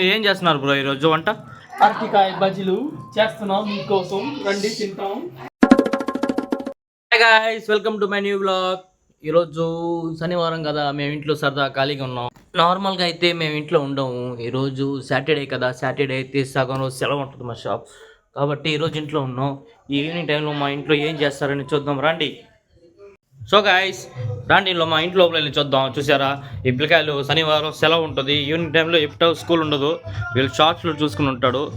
మీరు ఏం చేస్తున్నారు బ్రో ఈరోజు వంట? అరటికాయ బజ్జీలు చేస్తున్నాం మీకోసం. రండి తింటాం. Guys welcome to my new blog ఈరోజు శనివారం కదా మేము ఇంట్లో సరదా ఖాళీగా ఉన్నాం. నార్మల్గా అయితే మేము ఇంట్లో ఉండము. ఈరోజు సాటర్డే కదా సాటర్డే అయితే సగం రోజు సెలవు ఉంటుంది మా షాప్ కాబట్టి ఈరోజు ఇంట్లో ఉన్నాం. ఈవినింగ్ టైంలో మా ఇంట్లో ఏం చేస్తారని చూద్దాం. రండి. సో గాయస్ దాంట్లో మా ఇంటి లోపల వెళ్ళి చూద్దాం. చూసారా? ఈ పిల్లకాయలు శనివారం సెలవు ఉంటుంది. ఈవినింగ్ టైంలో ఎప్పుడో స్కూల్ ఉండదు. వీళ్ళు షార్ట్స్లో చూసుకుని ఉంటాడు.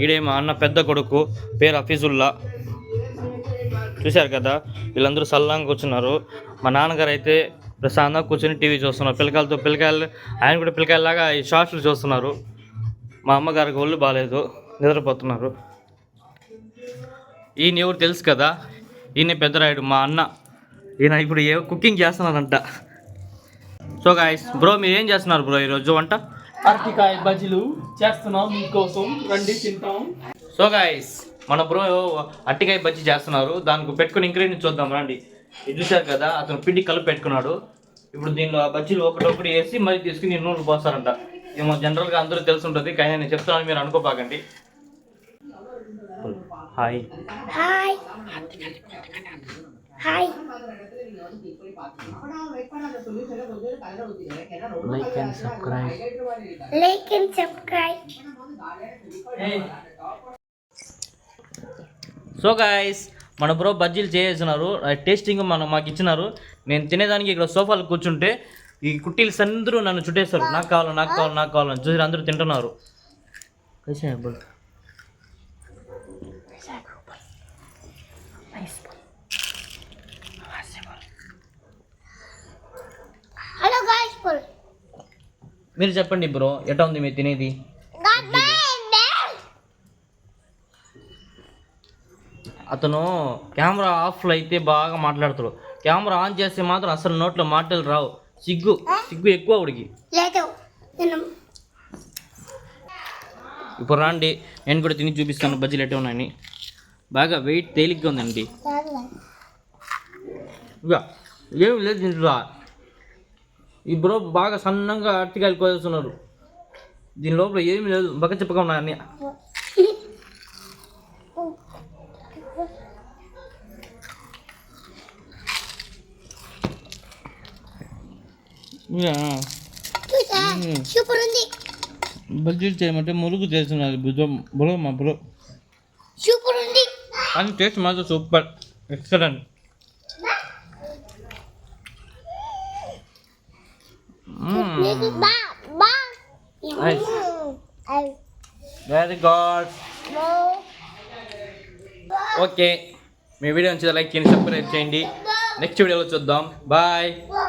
ఈడే మా అన్న పెద్ద కొడుకు పేరు హఫీజుల్లా. చూశారు కదా? వీళ్ళందరూ సల్లంగా కూర్చున్నారు. మా నాన్నగారు అయితే ప్రశాంతంగా కూర్చొని టీవీ చూస్తున్నారు. పిల్లకాయలతో పిల్లకాయలు ఆయన కూడా పిల్లకాయలాగా ఈ షార్ట్స్లు చూస్తున్నారు. మా అమ్మగారికి ఒళ్ళు బాగాలేదు నిద్రపోతున్నారు. ఈయన ఎవరు తెలుసు కదా? ఈయన పెద్దరాయుడు మా అన్న. ఈయన ఇప్పుడు ఏ కుకింగ్ చేస్తున్నారంట సో గాయస్ బ్రో మీరు ఏం చేస్తున్నారు బ్రో ఈరోజు వంట? అరటికాయ బజ్జీలు చేస్తున్నాం మీకోసం. రండి తింటాం. సో గాయస్ మన బ్రో అట్టికాయ బజ్జీ చేస్తున్నారు. దానికి పెట్టుకుని ఇంగ్రీడియంట్ చూద్దాం రండి. ఇది చూశారు కదా అతను పిండి కలిపి పెట్టుకున్నాడు. ఇప్పుడు దీనిలో ఆ బజ్జీలు ఒకటొకటి వేసి మళ్ళీ తీసుకుని నూనెలు పోస్తారంట. ఏమో జనరల్గా అందరూ తెలిసి ఉంటుంది కానీ నేను చెప్తున్నాను మీరు అనుకోపాకండి. Hi hi hi like and subscribe like and subscribe so guys మన బ్రో బజ్జీలు చేస్తున్నారు టేస్టింగ్ మనం మాకు ఇచ్చినారు నేను తినేదానికి ఇక్కడ సోఫాలో కూర్చుంటే ఈ కుట్టీలు అందరూ నన్ను చుట్టేస్తారు నాకు కావాలి నాకు కావాలి నాకు కావాలని చూసి అందరూ తింటున్నారు कैसे है बोल మీరు చెప్పండి బ్రో ఎట్లా ఉంది మీరు తినేది? అతను కెమెరా ఆఫ్లో అయితే బాగా మాట్లాడతాడు. కెమెరా ఆన్ చేస్తే మాత్రం అసలు నోట్లో మాటలు రావు. సిగ్గు సిగ్గు ఎక్కువ ఉడికి ఇప్పుడు రాండి నేను కూడా తిని చూపిస్తాను బజ్జీలు ఎట్లా ఉన్నాయని. బాగా వెయిట్ తేలిగ్గా ఉందండి. ఇక ఏమి లేదు దీంట్లో ఈ బ్రో బాగా సన్నంగా అరటికాయలు కోసేస్తున్నారు. దీని లోపల ఏమీ లేదు. బక్క చెప్పగా ఉన్నాయి అన్నీ. సూపర్ ఉంది. బజ్జీలు చేయమంటే మురుగు చేస్తున్నారు. బుజం బ్రో మా బ్రో. సూపర్ ఉంది. కానీ టేస్ట్ మాత్రం super. Excellent. Nice. Very good no okay మీ వీడియో నచ్చితే లైక్ చేయండి సబ్స్క్రైబ్ చేయండి. నెక్స్ట్ వీడియోలో చూద్దాం. బాయ్ బా